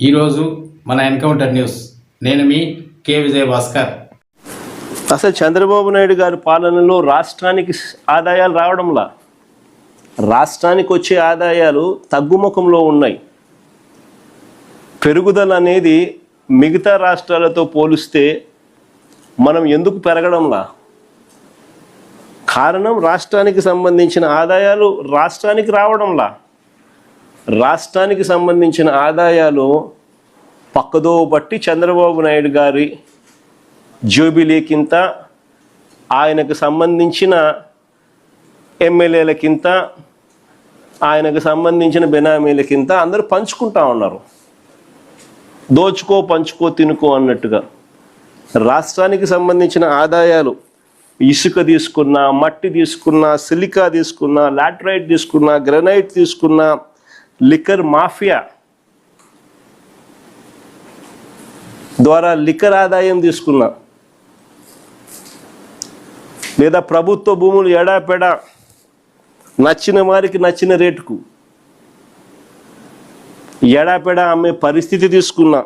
ఈరోజు మన encounter news నేను మీ కే విజయ భాస్కర్ అసలు చంద్రబాబు నాయుడు గారి పాలనలో రాష్ట్రానికి ఆదాయాలు రావడంలా? రాష్ట్రానికి వచ్చే ఆదాయాలు తగ్గుముఖంలో ఉన్నాయి. పెరుగుదల అనేది మిగతా రాష్ట్రాలతో పోలిస్తే మనం ఎందుకు పెరగడంలా? కారణం రాష్ట్రానికి సంబంధించిన ఆదాయాలు రాష్ట్రానికి రావడంలా? రాష్ట్రానికి సంబంధించిన ఆదాయాలు పక్కదో బట్టి చంద్రబాబు నాయుడు గారి జూబిలీకింత ఆయనకు సంబంధించిన ఎమ్మెల్యేలకింత ఆయనకు సంబంధించిన బెనామీలకింత అందరూ పంచుకుంటా ఉన్నారు. దోచుకో పంచుకో తినుకో అన్నట్టుగా. రాష్ట్రానికి సంబంధించిన ఆదాయాలు ఇసుక తీసుకున్నా మట్టి తీసుకున్నా సిలికా తీసుకున్నా లాట్రైట్ తీసుకున్నా గ్రనైట్ తీసుకున్నా లిక్కర్ మాఫియా ద్వారా లిక్కర్ ఆదాయం తీసుకున్నా. లేదా ప్రభుత్వ భూములు ఎడాపెడా నచ్చిన వారికి నచ్చిన రేటుకు. ఎడాపెడా అమ్మే పరిస్థితి తీసుకున్నా.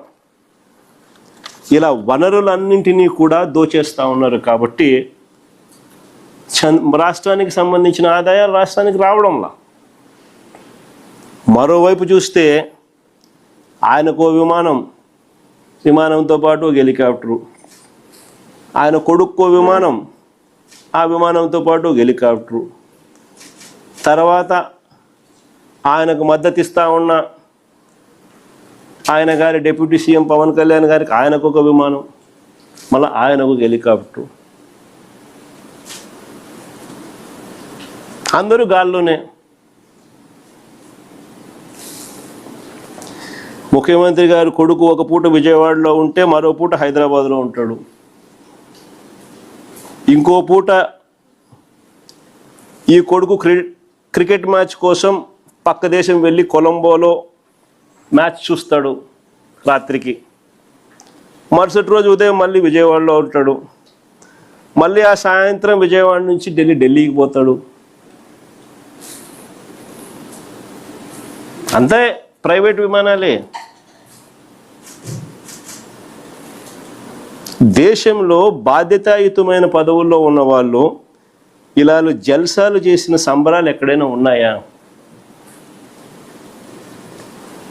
ఇలా వనరులన్నింటినీ కూడా దోచేస్తూ ఉన్నారు కాబట్టి చం- రాష్ట్రానికి సంబంధించిన ఆదాయాలు రాష్ట్రానికి రావడంలా. మరోవైపు చూస్తే ఆయనకు విమానం విమానంతో పాటు ఒక హెలికాప్టరు. ఆయన కొడుక్కో విమానం ఆ విమానంతో పాటు ఒక హెలికాప్టరు. తర్వాత ఆయనకు మద్దతు ఉన్న ఆయన గారి డిప్యూటీ సీఎం పవన్ కళ్యాణ్ గారికి ఆయనకు ఒక విమానం మళ్ళీ ఆయనకు ఒక హెలికాప్టరు. అందరూ గాల్లోనే ముఖ్యమంత్రి గారు కొడుకు ఒక పూట విజయవాడలో ఉంటే మరో పూట హైదరాబాద్లో ఉంటాడు. ఇంకో పూట ఈ కొడుకు క్రి క్రికెట్ మ్యాచ్ కోసం పక్క దేశం వెళ్ళి కొలంబోలో మ్యాచ్ చూస్తాడు రాత్రికి. మరుసటి రోజు ఉదయం మళ్ళీ విజయవాడలో ఉంటాడు. మళ్ళీ ఆ సాయంత్రం విజయవాడ నుంచి ఢిల్లీ ఢిల్లీకి పోతాడు. అంతే. ప్రైవేట్ విమానాలే. దేశంలో బాధ్యతాయుతమైన పదవుల్లో ఉన్నవాళ్ళు ఇలా జల్సాలు చేసిన సంబరాలు ఎక్కడైనా ఉన్నాయా?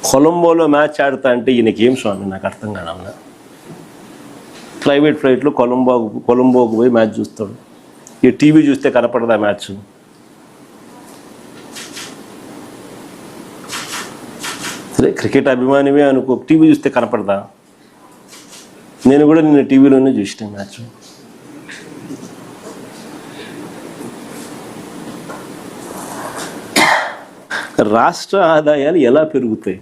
కొలంబోలో మ్యాచ్ ఆడుతా అంటే ఈయనకేం స్వామి? నాకు అర్థం కాదన్నా ప్రైవేట్ ఫ్లైట్లో కొలంబో కొలంబోకు పోయి మ్యాచ్ చూస్తాడు. ఈ టీవీ చూస్తే కనపడదా మ్యాచ్? సరే క్రికెట్ అభిమానివే అనుకో టీవీ చూస్తే కనపడదా? నేను కూడా నిన్న టీవీలోనే చూసిన మ్యాచ్. రాష్ట్ర ఆదాయాలు ఎలా పెరుగుతాయి?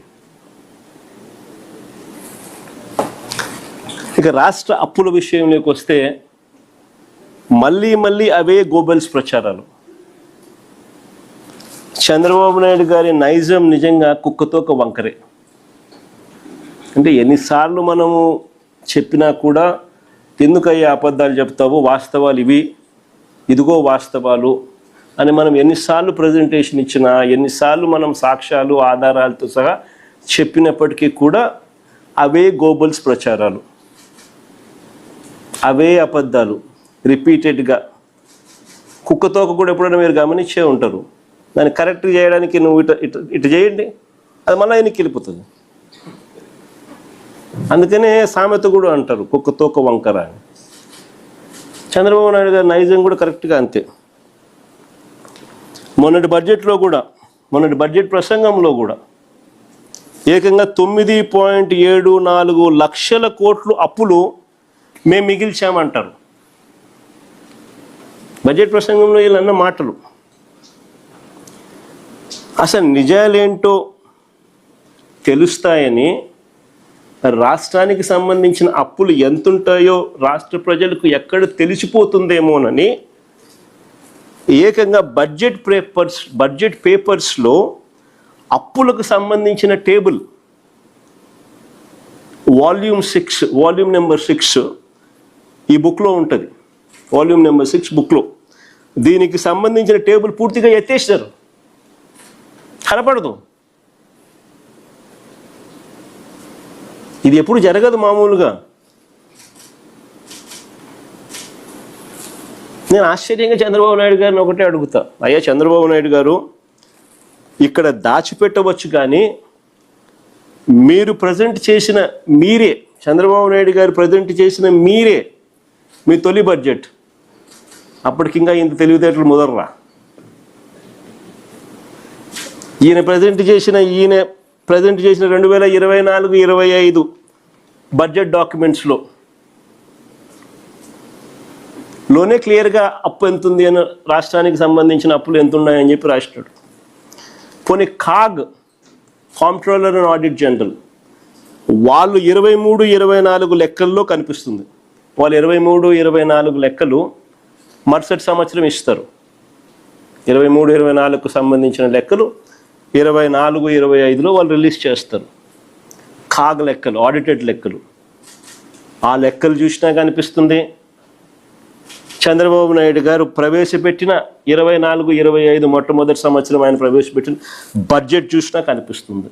ఇక రాష్ట్ర అప్పుల విషయంలోకి వస్తే మళ్ళీ మళ్ళీ అవే గోబెల్స్ ప్రచారాలు. చంద్రబాబు నాయుడు గారి నైజం నిజంగా కుక్కతో ఒక వంకరే. అంటే ఎన్నిసార్లు మనము చెప్పినా కూడా ఎందుకయ్యే అబద్ధాలు చెప్తావు? వాస్తవాలు ఇవి. ఇదిగో వాస్తవాలు అని మనం ఎన్నిసార్లు ప్రజెంటేషన్ ఇచ్చినా ఎన్నిసార్లు మనం సాక్ష్యాలు ఆధారాలతో సహా చెప్పినప్పటికీ కూడా అవే గోబల్స్ ప్రచారాలు. అవే అబద్ధాలు. రిపీటెడ్గా. కుక్కతోక కూడా ఎప్పుడైనా మీరు గమనించే ఉంటారు. దాన్ని కరెక్ట్ చేయడానికి నువ్వు ఇటు ఇటు ఇటు చేయండి. అది మళ్ళీ ఆయనకి వెళ్ళిపోతుంది. అందుకనే సామెత కూడా అంటారు కుక్క తోక వంకర అని. చంద్రబాబు నాయుడు గారి నైజం కూడా కరెక్ట్గా అంతే. మొన్నటి బడ్జెట్లో కూడా మొన్నటి బడ్జెట్ ప్రసంగంలో కూడా ఏకంగా తొమ్మిది పాయింట్ ఏడు నాలుగు లక్షల కోట్లు అప్పులు మేము మిగిల్చామంటారు. బడ్జెట్ ప్రసంగంలో వీళ్ళన్న మాటలు. అసలు నిజాలేంటో తెలుస్తాయని రాష్ట్రానికి సంబంధించిన అప్పులు ఎంతుంటాయో రాష్ట్ర ప్రజలకు ఎక్కడ తెలిసిపోతుందేమోనని ఏకంగా బడ్జెట్ పేపర్స్ బడ్జెట్ పేపర్స్లో అప్పులకు సంబంధించిన table volume six volume number six ఈ బుక్లో ఉంటుంది. వాల్యూమ్ నెంబర్ సిక్స్ బుక్లో. దీనికి సంబంధించిన టేబుల్ పూర్తిగా ఎత్తేసినారు. కనపడదు. ఇది ఎప్పుడు జరగదు మామూలుగా. నేను ఆశ్చర్యంగా చంద్రబాబు నాయుడు గారిని ఒకటే అడుగుతా. అయ్యా చంద్రబాబు నాయుడు గారు ఇక్కడ దాచిపెట్టవచ్చు కానీ మీరు ప్రజెంట్ చేసిన మీరే చంద్రబాబు నాయుడు గారు ప్రజెంట్ చేసిన మీరే మీ తొలి బడ్జెట్. అప్పటికి ఇంకా ఇంత తెలివితేటలు ముదర్రా. ఈయన ప్రజెంట్ చేసిన ఈయన ప్రజెంట్ చేసిన రెండు వేల ఇరవై నాలుగు ఇరవై ఐదు బడ్జెట్ డాక్యుమెంట్స్లో లోనే క్లియర్గా అప్పు ఎంత ఉంది అని రాష్ట్రానికి సంబంధించిన అప్పులు ఎంత ఉన్నాయని చెప్పి రాసినాడు. పోనీ CAG comptroller and audit general వాళ్ళు ఇరవై మూడు ఇరవై నాలుగు లెక్కల్లో కనిపిస్తుంది. వాళ్ళు ఇరవై మూడు ఇరవై నాలుగు లెక్కలు మరుసటి సంవత్సరం ఇస్తారు. ఇరవై మూడు ఇరవై నాలుగుకు సంబంధించిన లెక్కలు ఇరవై నాలుగు ఇరవై ఐదులో వాళ్ళు రిలీజ్ చేస్తారు. కాగ్ లెక్కలు ఆడిటెడ్ లెక్కలు. ఆ లెక్కలు చూసినా కనిపిస్తుంది. చంద్రబాబు నాయుడు గారు ప్రవేశపెట్టిన ఇరవై నాలుగు ఇరవై ఐదు మొట్టమొదటి సంవత్సరం ఆయన ప్రవేశపెట్టిన బడ్జెట్ చూసినా కనిపిస్తుంది.